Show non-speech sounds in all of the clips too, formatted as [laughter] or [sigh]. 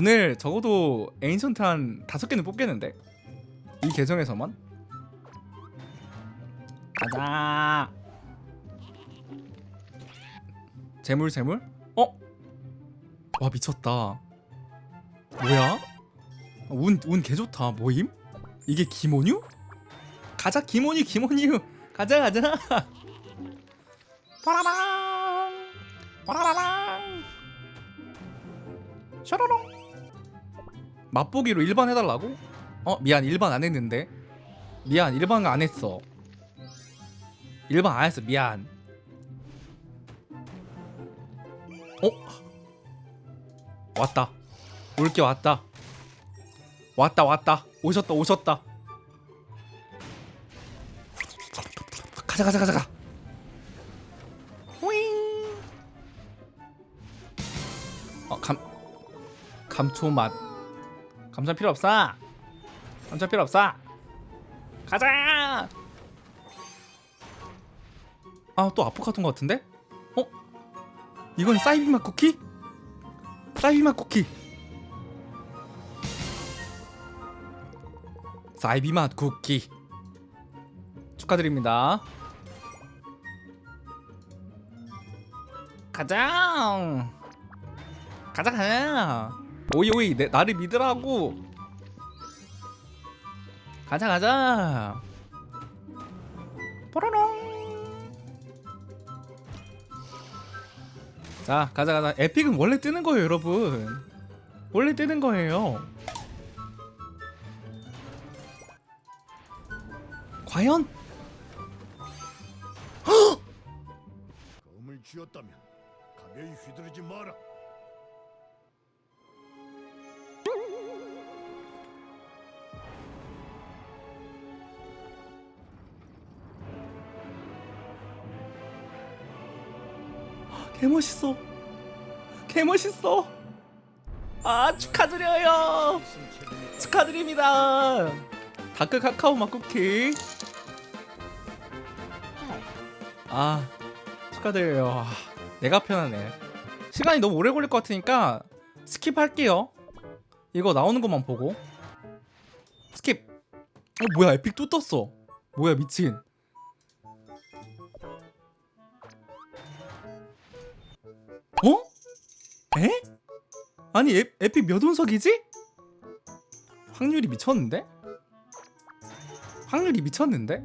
오늘 적어도 에인션트 한 다섯 개는 뽑겠는데? 이 계정에서만? 가자. 재물 재물? 어? 와 미쳤다. 뭐야? 운 운 개 좋다. 뭐임? 이게 기모뉴? 가자 기모뉴 기모뉴. 가자 가자. 빠라랑 빠라랑 샤라랑 맛보기로 일반 해달라고? 어 미안 일반 안 했는데. 미안 일반 안 했어. 일반 안 했어 미안. 어? 왔다. 올게 왔다. 왔다 왔다. 오셨다 오셨다. 가자 가자 가자 가. 호잉. 어감 감초 맛 감자 필요 없어. 감자 필요 없어. 가자! 아 또 아포카토인 것 같은데? 어? 이건 사이비 맛 쿠키? 사이비 맛 쿠키. 사이비 맛 쿠키. 축하드립니다. 가자 가자! 가자 오이 오이 내, 나를 믿으라고. 가자 가자. 뽀로롱. 자 가자 가자. 에픽은 원래 뜨는 거예요 여러분. 원래 뜨는 거예요. 과연? 검을 쥐었다면 가벼이 휘두르지 마라. 개멋있어. 개멋있어. 아 축하드려요. 축하드립니다. 다크 카카오 맛 쿠키 아 축하드려요. 아, 내가 편하네. 시간이 너무 오래 걸릴 것 같으니까 스킵할게요. 이거 나오는 것만 보고. 스킵. 어 뭐야 에픽 또 떴어. 뭐야 미친 어? 에? 아니 에, 에픽 몇 운석이지? 확률이 미쳤는데? 확률이 미쳤는데?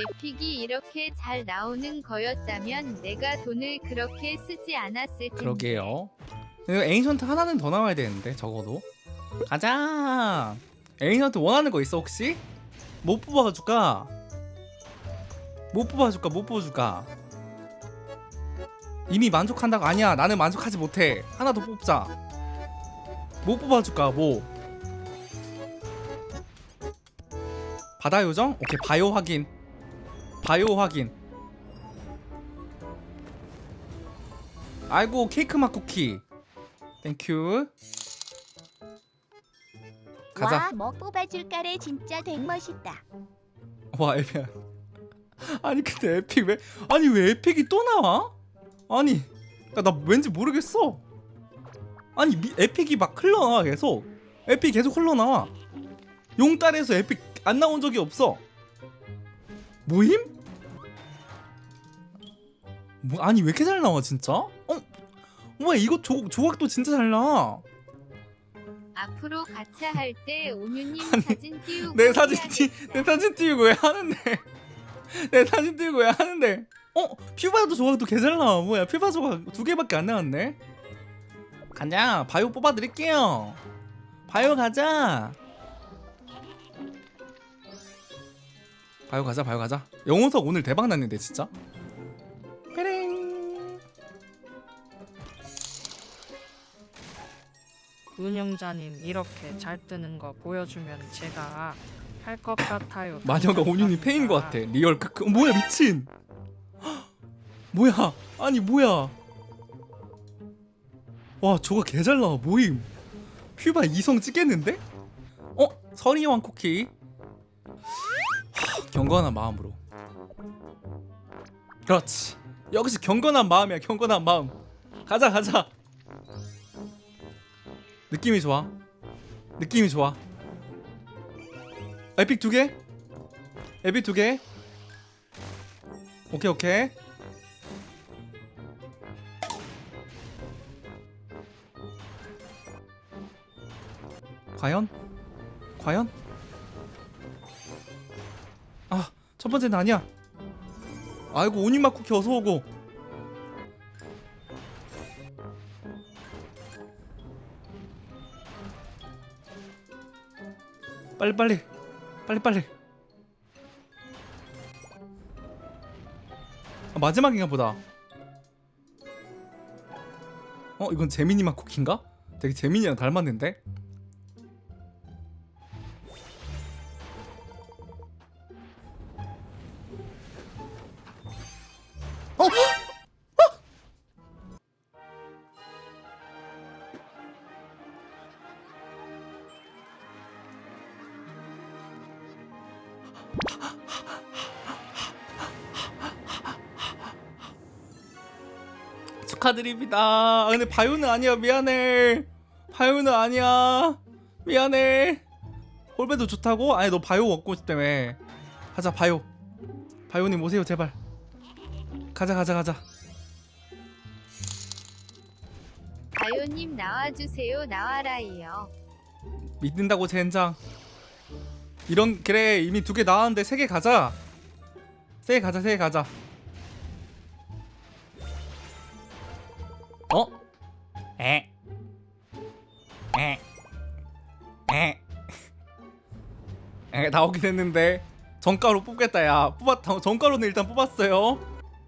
에픽이 이렇게 잘 나오는 거였다면 내가 돈을 그렇게 쓰지 않았을 텐데. 그러게요. 이거 에인션트 하나는 더 나와야 되는데 적어도. 가자. 에인션트 원하는 거 있어 혹시? 못 뽑아줄까? 못 뽑아줄까? 못 뽑아줄까? 이미 만족한다고 아니야. 나는 만족하지 못해. 하나 더 뽑자. 못 뽑아줄까? 뭐? 바다 요정? 오케이 바이오 확인. 바이오 확인. 아이고 케이크 맛 쿠키. 땡큐. 가자. 와, 뭐 뽑아줄까래 진짜 백멋있다. 와 에픽. 아니 근데 에픽 왜? 아니 왜 에픽이 또 나와? 아니 나, 나 왠지 모르겠어. 아니 미, 에픽이 막 흘러나와 계속. 에픽 계속 흘러나와. 용딸에서 에픽 안 나온 적이 없어. 모임? 뭐 아니 왜 이렇게 잘 나와 진짜? 어? 뭐야 이거 조, 조각도 진짜 잘 나와. 앞으로 가차 할때 [laughs] 아니, 사진 띄우고 내 사진 해야겠다. 띄, 내 사진 띄우고 왜 하는데? [laughs] 내 사진 띄우고 왜 하는데? 어? 퓨바도 조각도 개잘 나와. 뭐야? 퓨바 조각 두 개밖에 안 나왔네. 가자. 바이오 뽑아 드릴게요. 바이오 가자. 바이오 가자. 바이오 가자. 영혼석 오늘 대박 났는데 진짜. 빼랭. 운영자님 이렇게 잘 뜨는 거 보여주면 제가 할 것 같아요. 마녀가 온윤이 팬인 것 같아. 리얼 크크. 어, 뭐야 미친. 헉, [gasps] 뭐야? 아니 뭐야? 와 저거 개잘 나와 모임. 퓨바 이성 찍겠는데? 어 서리왕 쿠키. 하, 경건한 마음으로. 그렇지. 역시 경건한 마음이야 경건한 마음. 가자 가자 느낌이 좋아 느낌이 좋아 에픽 두 개 에픽 두 개 오케이 오케이 과연? 과연? 아, 첫 번째는 아니야. 아이고, 오니마 쿠키 어서 오고. 빨리 빨리. 빨리 빨리. 아, 마지막인가 보다. 어, 이건 재민이만 쿠키인가? 되게 재민이랑 닮았는데? 어? 축하드립니다. 아, 근데 바요는 아니야. 미안해. 바요는 아니야. 미안해. 홀배도 좋다고? 아니 너 바요 먹고 싶다며. 가자 바요. 바요님 오세요 제발. 가자 가자 가자. 바요님 나와주세요 나와라이요. 믿는다고 젠장. 이런 그래 이미 두 개 나왔는데 세 개 가자. 세 개 가자 세 개 가자. 에? 에? 에? 에 나오긴 했는데 정가로 뽑겠다 야 뽑았 정가로는 일단 뽑았어요.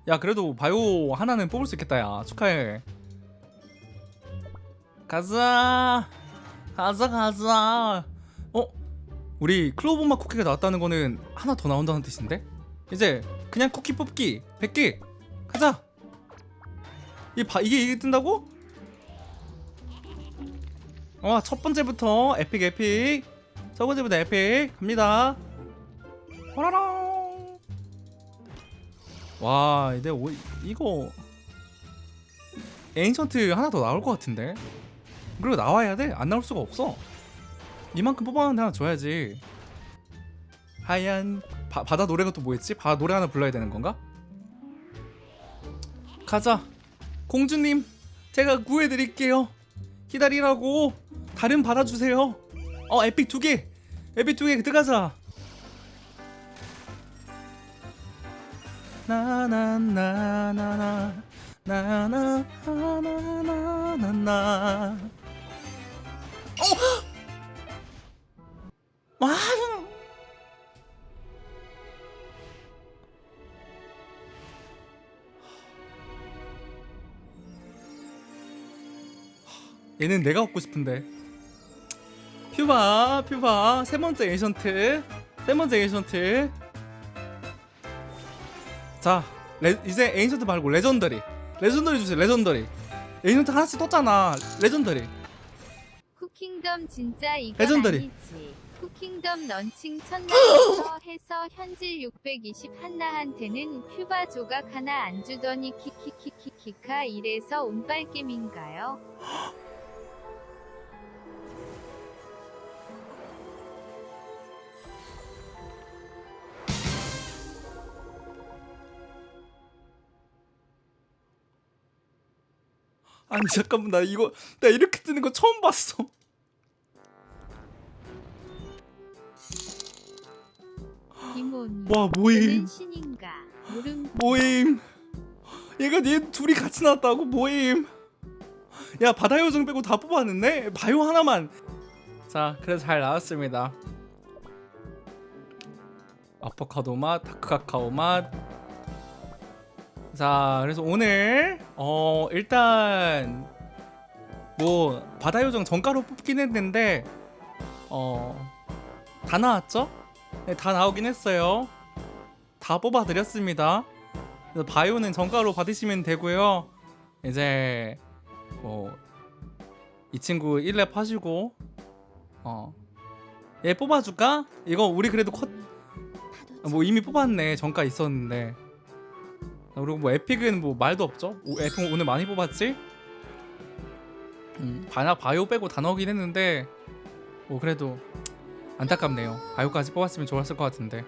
야 그래도 바이오 하나는 뽑을 수 있겠다 야 축하해. 가자 가자 가자. 어? 우리 클로버마 쿠키가 나왔다는 거는 하나 더 나온다는 뜻인데? 이제 그냥 쿠키 뽑기 100개 가자. 이 바, 이게 이게 뜬다고? 어, 첫 번째부터 에픽 에픽. 첫 번째부터 에픽 갑니다. 호라랑. 와, 이제 오, 이거 에인션트 하나 더 나올 것 같은데. 그리고 나와야 돼. 안 나올 수가 없어. 이만큼 뽑아놨는데 하나 줘야지. 하얀 바, 바다 노래가 또 뭐였지? 바다 노래 하나 불러야 되는 건가? 가자. 공주님, 제가 구해드릴게요. 기다리라고. 다른 받아주세요. 어, 에픽 두 개. 에픽 두 개 들어가자. 나나나나나 나나나나나나. 어! 와. 얘는 내가 얻고 싶은데 퓨바 퓨바. 세 번째 에이션트. 세 번째 에이션트. 자 레, 이제 에이션트 말고 레전더리. 레전더리 주세요 레전더리. 에이션트 하나씩 떴잖아. 레전더리. 쿠킹덤 진짜 이건 레전더리. 아니지. 쿠킹덤 런칭 첫날부터 [gasps] 해서 현질 620 한나한테는 큐바 조각 하나 안 주더니 키키키키키카 이래서 운빨겜인가요? 아니 잠깐만 나 이거 나 이렇게 뜨는 거 처음 봤어. 이모님. 와 모임. 신인가? 모임. 얘가 얘 둘이 같이 나왔다고? 모임. 야 바다 요정 빼고 다 뽑았는데 바요 하나만. 자 그래서 잘 나왔습니다. 아포카도 맛 다크 카카오 맛 자 그래서 오늘 어 일단 뭐 바다 요정 정가로 뽑긴 했는데 어 다 나왔죠? 네, 다 나오긴 했어요 다 뽑아 드렸습니다. 그래서 바이오는 정가로 받으시면 되고요. 이제 뭐 이 친구 1렙 하시고 어. 얘 뽑아줄까? 이거 우리 그래도 컷, 뭐 이미 뽑았네 정가 있었는데 그리고 뭐 에픽은 뭐 말도 없죠. 오, 에픽 오늘 많이 뽑았지? 음, 바나 바이오 빼고 다 넣긴 했는데 뭐 그래도 안타깝네요. 바이오까지 뽑았으면 좋았을 것 같은데.